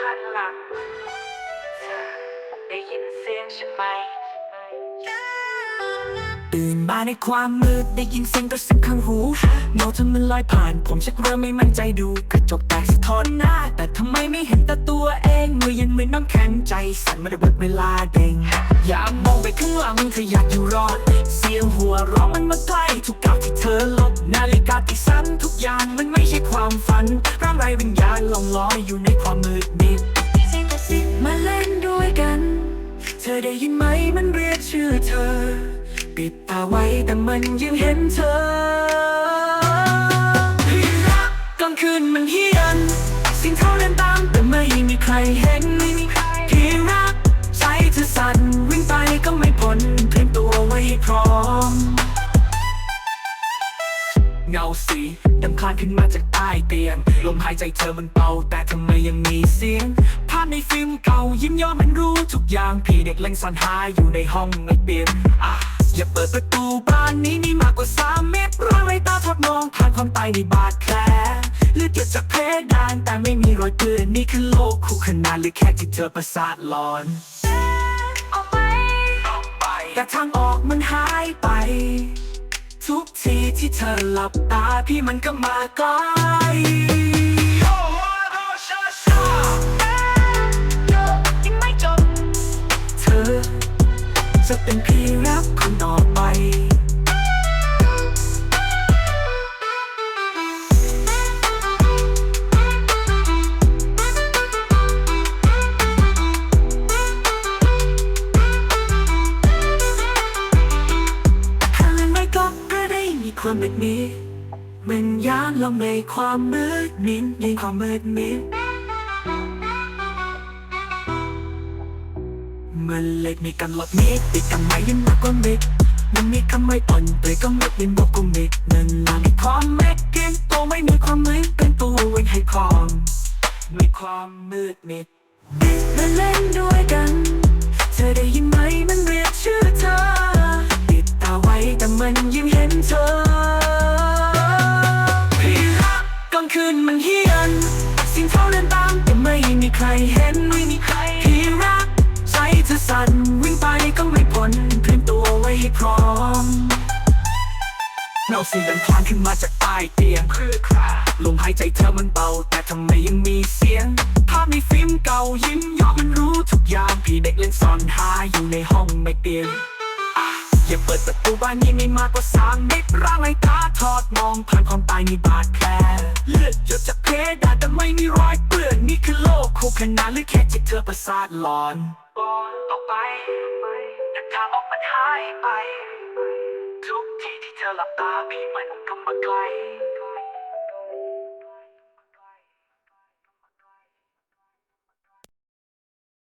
หันหลังเธอได้ยินเสียงฉันไหม ตื่นมาในความมืดได้ยินเสียงกระซิบข้างหูเงาเธอมันลอยผ่าน ผมชักเริ่มไม่มั่นใจดูกระจกแตกสะท้อนหน้า แต่ทำไมไม่เห็นแต่ตัวเองมือเย็นเหมือนน้ำแข็งใจ สั่นไม่ได้เบิดเวลาเด้งอย่ามองไปข้างหลังเธออยากอยู่รอด เสียงหัวเราะมันมาใกล้ทุกก้าวที่เธอลบ นาฬิกาที่สั่นทุกอย่างมันไม่ใช่ความฝันร่างไรวิญญาณลองลอยอยู่ในความมืดมิดมาเล่นด้วยกัน เธอได้ยินไหมมันเรียกชื่อเธอ ปิดตาไว้แต่มันยังเห็นเธอพี่รักกลางคืนมันเฮียนสิ่งเท่าเดินตาม แต่ไม่มีใครเห็นพี่รักใจเธอสั่นวิ่งไปก็ไม่พ้นเตรียมตัวไว้พร้อม เงาสีดำคลานขึ้นมาจากใต้เตียง ลมหายใจเธอมันเบาแต่ทำไมยังมีเสียง ภาพในฟิล์มเก่ายิ้มย้อมมันรู้ทุกอย่างพี่เด็กเล่นซ่อนหาอยู่ในห้องไม่เปลี่ยนอะอย่าเปิดประตูบ้านนี้นี่มากกว่าสามเมตรรอยไรตาทอดมองผ่านความตายในบาดแผลเลือดหยดจากเพดานแต่ไม่มีรอยเปื้อนนี่คือโลกคู่ขนานหรือแค่ที่เธอประสาทหลอนออกไปแต่ทางออกมันหายไป ทุกทีที่เธอหลับตาพี่มันก็มาใกล้ยังไม่จบเธอจะเป็นพี่รักคนต่อน ความแบบนี้มันย้านลงในความมืดมิดในความมืดมิดเมื่อเล็กมีกันหลอดมิดติดกันไม่ยิ่งมากกว่ามิดมันมีคำไม่อ่อนเปยก็มิดยินบอกกูมิดนั่นล่ะมีความเม็ดเกินตัวไม่มีความมืดเป็นตัวเองให้คลองมีความมืดมิดมาเล่นด้วยกัน เธอได้ยินไหมมันเรียกชื่อเธอ คืนมันเฮียน สิ่งเท่าเดินตามแต่ไม่มีใครเห็นไม่มีใครพี่รักใจเธอสั่นวิ่งไปก็ไม่พ้นเตรียมตัวไว้ให้พร้อมเงาสีดันพลานขึ้นมาจากใต้เตียงเพื่อคราลมหายใจเธอมันเบา แต่ทำไมยังมีเสียง ภาพในฟิล์มเก่ายิ้มยอมมันรู้ทุกอย่างพี่เด็กเล่นซ่อนหาอยู่ในห้องไม่เปลี่ยน ปิดประตูบ้านนี้ไม่มากกว่าสามเมตรร่างไรตาทอดมองผ่านความตายมีบาดแผลเลือดหยดจากเพดานแต่ไม่มีรอยเปื้อนนี่คือโลกคู่ขนานหรือแค่จิตเธอประสาทหลอนก่อนออกไปแต่ทางออกมันหายไป ทุกทีที่เธอหลับตาพี่มันก็มาไกล